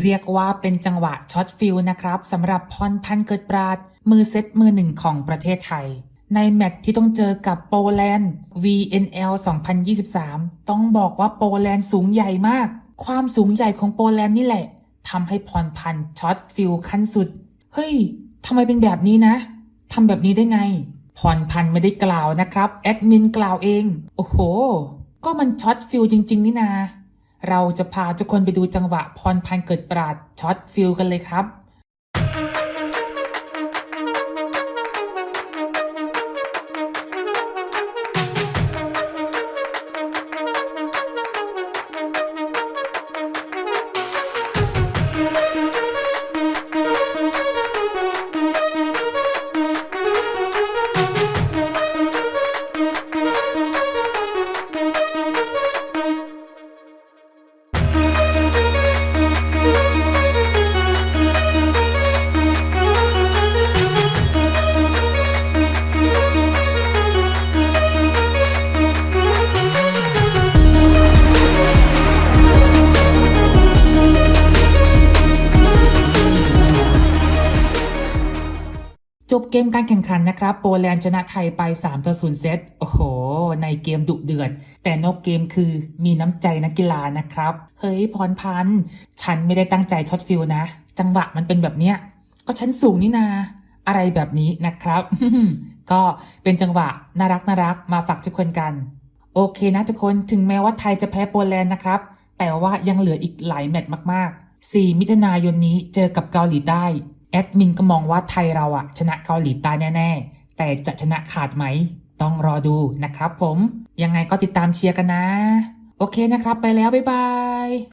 เรียกว่าเป็นจังหวะช็อตฟิลนะครับสำหรับพรพันเกิดปราด มือเซตมือหนึ่งของประเทศไทย ในแมตช์ที่ต้องเจอกับโปแลนด์ VNL 2023 ต้องบอกว่าโปแลนด์สูงใหญ่มาก ความสูงใหญ่ของโปแลนด์นี่แหละทำให้พรพันช็อตฟิลขั้นสุด เฮ้ยทำไมเป็นแบบนี้นะทำแบบนี้ได้ไงพรพันไม่ได้กล่าวนะครับ แอดมินกล่าวเอง โอ้โห ก็มันช็อตฟิลจริง ๆ นี่นา เราจะพาทุกคนไปดูจังหวะพรพันเกิดปราดช็อตฟิลกันเลยครับ จบเกมการแข่งขันนะครับ โปแลนด์ชนะไทยไป 3 ต่อ 0 เซต โอ้โห ในเกมดุเดือด แต่นอกเกมคือมีน้ำใจนักกีฬานะครับ เฮ้ยพรพันธ์ฉันไม่ได้ตั้งใจช็อตฟิลนะ จังหวะมันเป็นแบบเนี้ย ก็ฉันสูงนี่นา อะไรแบบนี้นะครับ ก็เป็นจังหวะน่ารักน่ารักมาฝากทุกคนกัน โอเคนะทุกคน ถึงแม้ว่าไทยจะแพ้โปแลนด์นะครับ แต่ว่ายังเหลืออีกหลายแมตช์มากๆ 4 มิถุนายนนี้เจอกับเกาหลีใต้ แอดมินก็มองว่าไทยเราอะชนะเกาหลีใต้แน่ๆ แต่จะชนะขาดไหม ต้องรอดูนะครับผม ยังไงก็ติดตามเชียร์กันนะ โอเคนะครับ ไปแล้ว บ๊ายบาย